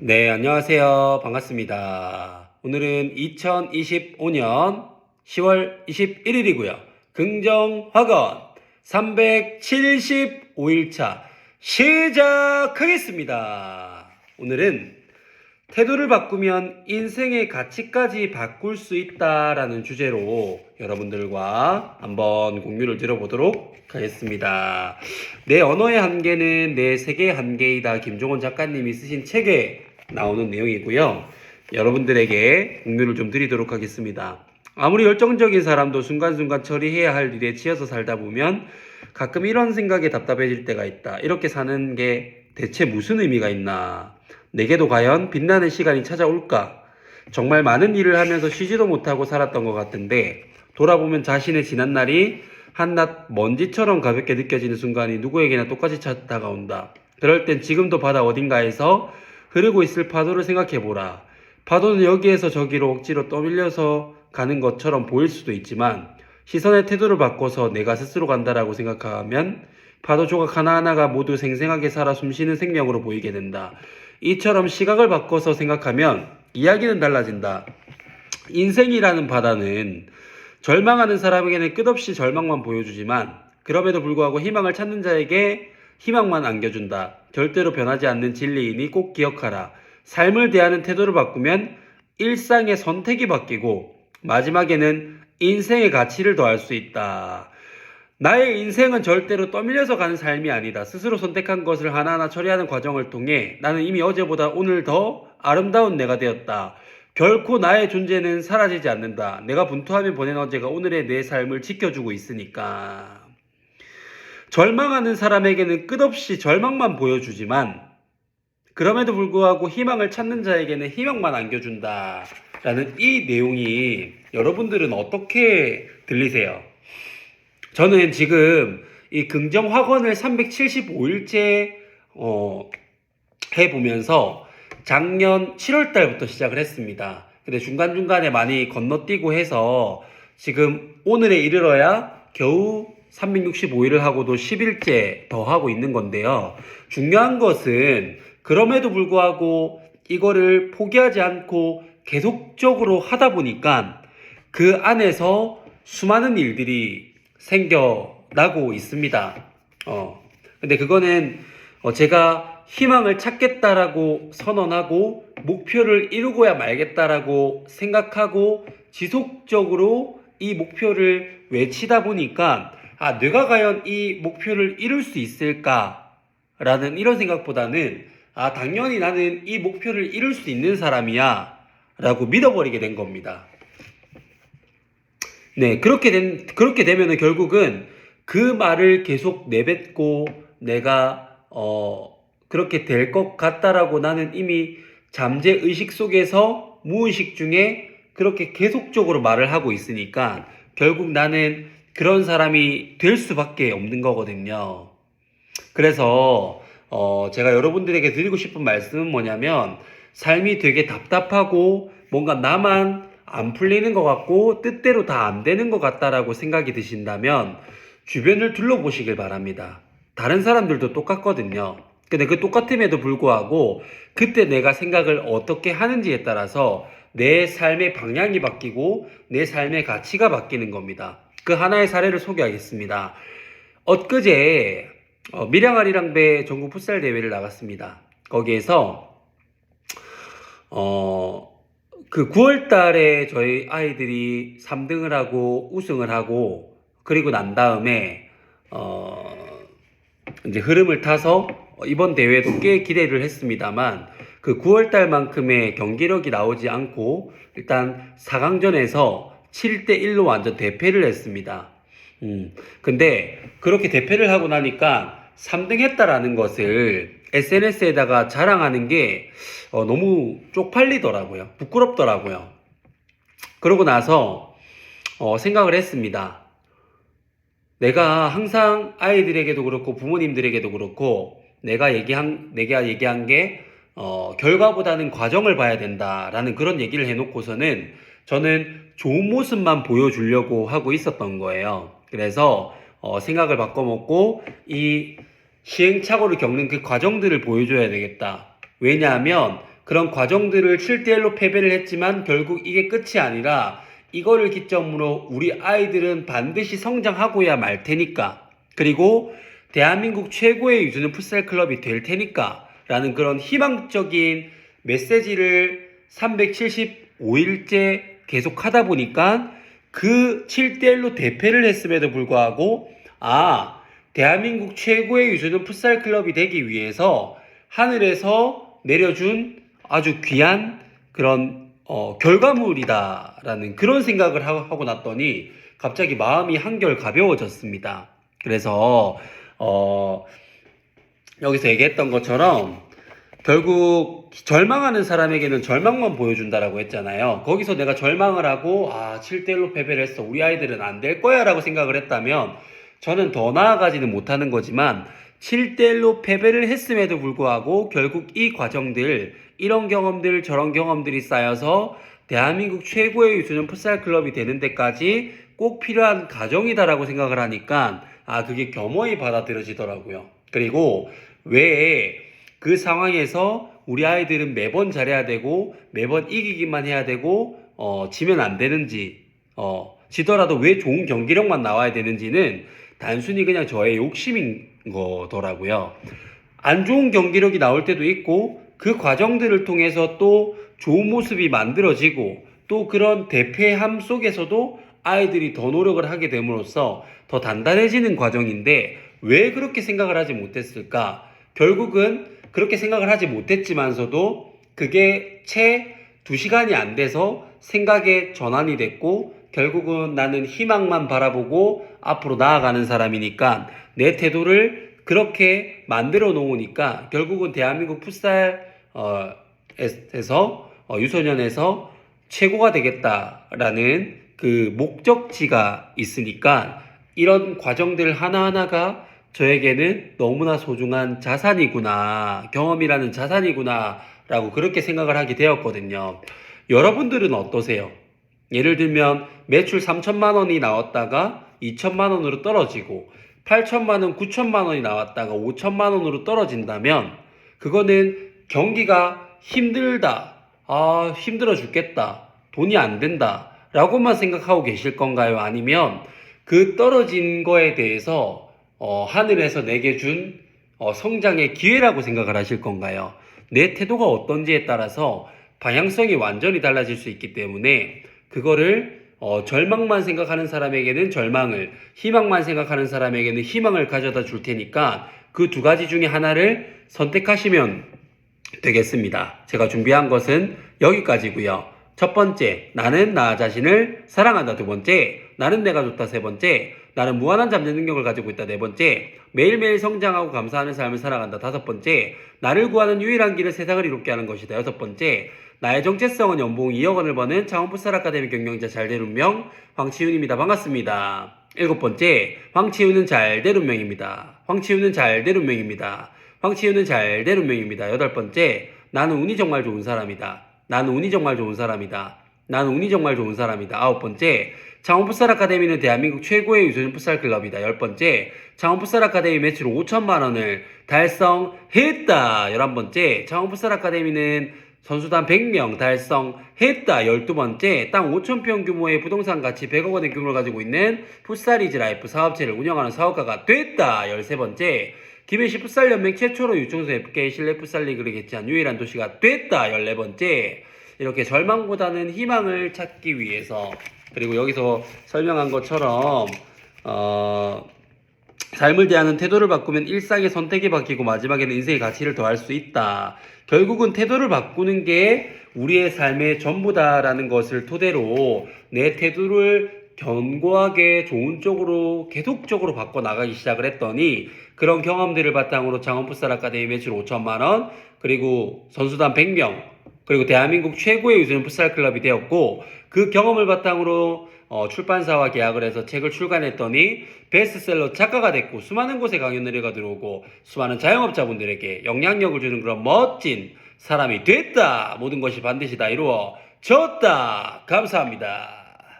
네, 안녕하세요. 반갑습니다. 오늘은 2025년 10월 21일이고요. 긍정학원 375일차 시작하겠습니다. 오늘은 태도를 바꾸면 인생의 가치까지 바꿀 수 있다라는 주제로 여러분들과 한번 공유를 들어보도록 하겠습니다. 내 언어의 한계는 내 세계의 한계이다. 김종원 작가님이 쓰신 책에 나오는 내용이고요. 여러분들에게 공유를 좀 드리도록 하겠습니다. 아무리 열정적인 사람도 순간순간 처리해야 할 일에 치여서 살다 보면 가끔 이런 생각에 답답해질 때가 있다. 이렇게 사는 게 대체 무슨 의미가 있나? 내게도 과연 빛나는 시간이 찾아올까? 정말 많은 일을 하면서 쉬지도 못하고 살았던 것 같은데 돌아보면 자신의 지난 날이 한낱 먼지처럼 가볍게 느껴지는 순간이 누구에게나 똑같이 찾- 다가온다. 그럴 땐 지금도 바다 어딘가에서 흐르고 있을 파도를 생각해보라. 파도는 여기에서 저기로 억지로 떠밀려서 가는 것처럼 보일 수도 있지만 시선의 태도를 바꿔서 내가 스스로 간다라고 생각하면 파도 조각 하나하나가 모두 생생하게 살아 숨쉬는 생명으로 보이게 된다. 이처럼 시각을 바꿔서 생각하면 이야기는 달라진다. 인생이라는 바다는 절망하는 사람에게는 끝없이 절망만 보여주지만 그럼에도 불구하고 희망을 찾는 자에게 희망만 안겨준다. 절대로 변하지 않는 진리이니 꼭 기억하라. 삶을 대하는 태도를 바꾸면 일상의 선택이 바뀌고 마지막에는 인생의 가치를 더할 수 있다. 나의 인생은 절대로 떠밀려서 가는 삶이 아니다. 스스로 선택한 것을 하나하나 처리하는 과정을 통해 나는 이미 어제보다 오늘 더 아름다운 내가 되었다. 결코 나의 존재는 사라지지 않는다. 내가 분투하며 보낸 어제가 오늘의 내 삶을 지켜주고 있으니까. 절망하는 사람에게는 끝없이 절망만 보여주지만 그럼에도 불구하고 희망을 찾는 자에게는 희망만 안겨준다. 라는 이 내용이 여러분들은 어떻게 들리세요? 저는 지금 이 긍정 학원을 375일째 어, 해보면서 작년 7월 달부터 시작을 했습니다. 근데 중간중간에 많이 건너뛰고 해서 지금 오늘에 이르러야 겨우 365일을 하고도 10일째 더 하고 있는 건데요. 중요한 것은 그럼에도 불구하고 이거를 포기하지 않고 계속적으로 하다 보니까 그 안에서 수많은 일들이 생겨나고 있습니다. 어. 근데 그거는 어, 제가 희망을 찾겠다라고 선언하고 목표를 이루고야 말겠다라고 생각하고 지속적으로 이 목표를 외치다 보니까 아, 내가 과연 이 목표를 이룰 수 있을까라는 이런 생각보다는 아, 당연히 나는 이 목표를 이룰 수 있는 사람이야 라고 믿어버리게 된 겁니다. 네, 그렇게 된, 그렇게 되면은 결국은 그 말을 계속 내뱉고 내가, 어, 그렇게 될 것 같다라고 나는 이미 잠재 의식 속에서 무의식 중에 그렇게 계속적으로 말을 하고 있으니까 결국 나는 그런 사람이 될 수밖에 없는 거거든요. 그래서, 어, 제가 여러분들에게 드리고 싶은 말씀은 뭐냐면 삶이 되게 답답하고 뭔가 나만 안 풀리는 것 같고 뜻대로 다 안 되는 것 같다라고 생각이 드신다면 주변을 둘러보시길 바랍니다. 다른 사람들도 똑같거든요. 근데 그 똑같음에도 불구하고 그때 내가 생각을 어떻게 하는지에 따라서 내 삶의 방향이 바뀌고 내 삶의 가치가 바뀌는 겁니다. 그 하나의 사례를 소개하겠습니다. 엊그제 어, 밀양아리랑배 전국 풋살 대회를 나갔습니다. 거기에서 어, 그 9월 달에 저희 아이들이 3등을 하고 우승을 하고 그리고 난 다음에 어 이제 흐름을 타서 이번 대회도 꽤 기대를 했습니다만 그 9월 달만큼의 경기력이 나오지 않고 일단 4강전에서 7대 1로 완전 대패를 했습니다. 음. 근데 그렇게 대패를 하고 나니까 3등 했다라는 것을 SNS에다가 자랑하는 게 어, 너무 쪽팔리더라고요. 부끄럽더라고요. 그러고 나서 어, 생각을 했습니다. 내가 항상 아이들에게도 그렇고 부모님들에게도 그렇고 내가 얘기한 내가 얘기한 게 어, 결과보다는 과정을 봐야 된다라는 그런 얘기를 해놓고서는 저는 좋은 모습만 보여주려고 하고 있었던 거예요. 그래서 어, 생각을 바꿔먹고 이 시행착오를 겪는 그 과정들을 보여줘야 되겠다. 왜냐하면 그런 과정들을 7대1로 패배를 했지만 결국 이게 끝이 아니라 이거를 기점으로 우리 아이들은 반드시 성장하고야 말 테니까 그리고 대한민국 최고의 유소년 풋살 클럽이 될 테니까 라는 그런 희망적인 메시지를 375일째 계속 하다 보니까 그 7대1로 대패를 했음에도 불구하고 아 대한민국 최고의 유소년 풋살 클럽이 되기 위해서 하늘에서 내려준 아주 귀한 그런 어, 결과물이다라는 그런 생각을 하- 하고 났더니 갑자기 마음이 한결 가벼워졌습니다. 그래서 어, 여기서 얘기했던 것처럼 결국 절망하는 사람에게는 절망만 보여준다라고 했잖아요. 거기서 내가 절망을 하고 아 7대1로 패배를 했어. 우리 아이들은 안 될 거야 라고 생각을 했다면 저는 더 나아가지는 못하는 거지만 7대1로 패배를 했음에도 불구하고 결국 이 과정들 이런 경험들 저런 경험들이 쌓여서 대한민국 최고의 유소년 풋살 클럽이 되는 데까지 꼭 필요한 과정이다라고 생각을 하니까 아 그게 겸허히 받아들여지더라고요. 그리고 왜 그 상황에서 우리 아이들은 매번 잘해야 되고 매번 이기기만 해야 되고 어 지면 안 되는지 어 지더라도 왜 좋은 경기력만 나와야 되는지는 단순히 그냥 저의 욕심인 거더라고요. 안 좋은 경기력이 나올 때도 있고 그 과정들을 통해서 또 좋은 모습이 만들어지고 또 그런 대패함 속에서도 아이들이 더 노력을 하게 됨으로써 더 단단해지는 과정인데 왜 그렇게 생각을 하지 못했을까? 결국은 그렇게 생각을 하지 못했지만서도 그게 채두 시간이 안 돼서 생각의 전환이 됐고 결국은 나는 희망만 바라보고 앞으로 나아가는 사람이니까 내 태도를 그렇게 만들어 놓으니까 결국은 대한민국 풋살 어, 에서 어, 유소년에서 최고가 되겠다라는 그 목적지가 있으니까 이런 과정들 하나하나가 저에게는 너무나 소중한 자산이구나, 경험이라는 자산이구나, 라고 그렇게 생각을 하게 되었거든요. 여러분들은 어떠세요? 예를 들면 매출 3천만 원이 나왔다가 2천만 원으로 떨어지고 8천만 원, 9천만 원이 나왔다가 5천만 원으로 떨어진다면 그거는 경기가 힘들다, 아, 힘들어 죽겠다, 돈이 안 된다, 라고만 생각하고 계실 건가요? 아니면 그 떨어진 거에 대해서 어, 하늘에서 내게 준 어, 성장의 기회라고 생각을 하실 건가요? 내 태도가 어떤지에 따라서 방향성이 완전히 달라질 수 있기 때문에 그거를 어, 절망만 생각하는 사람에게는 절망을, 희망만 생각하는 사람에게는 희망을 가져다 줄 테니까 그 두 가지 중에 하나를 선택하시면 되겠습니다. 제가 준비한 것은 여기까지고요. 첫 번째, 나는 나 자신을 사랑한다. 두 번째, 나는 내가 좋다. 세 번째, 나는 무한한 잠재 능력을 가지고 있다. 네 번째, 매일매일 성장하고 감사하는 삶을 살아간다. 다섯 번째, 나를 구하는 유일한 길은 세상을 이롭게 하는 것이다. 여섯 번째, 나의 정체성은 연봉 2억 원을 버는 창원풋살 아카데미 경영자 잘된 운명 황치윤입니다. 반갑습니다. 일곱 번째, 황치윤은 잘된 운명입니다. 황치윤은 잘된 운명입니다. 황치윤은 잘된 운명입니다. 여덟 번째, 나는 운이 정말 좋은 사람이다. 나는 운이 정말 좋은 사람이다. 나는 운이 정말 좋은 사람이다. 아홉 번째, 창원 풋살 아카데미는 대한민국 최고의 유소년 풋살 클럽이다. 열 번째, 창원 풋살 아카데미 매출 5천만 원을 달성했다. 열한 번째, 창원 풋살 아카데미는 선수단 100명 달성했다. 열두 번째, 땅 5천평 규모의 부동산 가치 100억 원의 규모를 가지고 있는 풋살이즈 라이프 사업체를 운영하는 사업가가 됐다. 열세 번째, 김해시 풋살 연맹 최초로 유청소 FK 실내 풋살 리그를 개최한 유일한 도시가 됐다. 열네 번째, 이렇게 절망보다는 희망을 찾기 위해서 그리고 여기서 설명한 것처럼 어, 삶을 대하는 태도를 바꾸면 일상의 선택이 바뀌고 마지막에는 인생의 가치를 더할 수 있다. 결국은 태도를 바꾸는 게 우리의 삶의 전부다라는 것을 토대로 내 태도를 견고하게 좋은 쪽으로 계속적으로 바꿔 나가기 시작을 했더니 그런 경험들을 바탕으로 장원풋살 아카데미 매출 5천만 원 그리고 선수단 100명 그리고 대한민국 최고의 유소년 풋살 클럽이 되었고 그 경험을 바탕으로 어, 출판사와 계약을 해서 책을 출간했더니 베스트셀러 작가가 됐고 수많은 곳에 강연 의뢰가 들어오고 수많은 자영업자분들에게 영향력을 주는 그런 멋진 사람이 됐다 모든 것이 반드시 다 이루어졌다 감사합니다.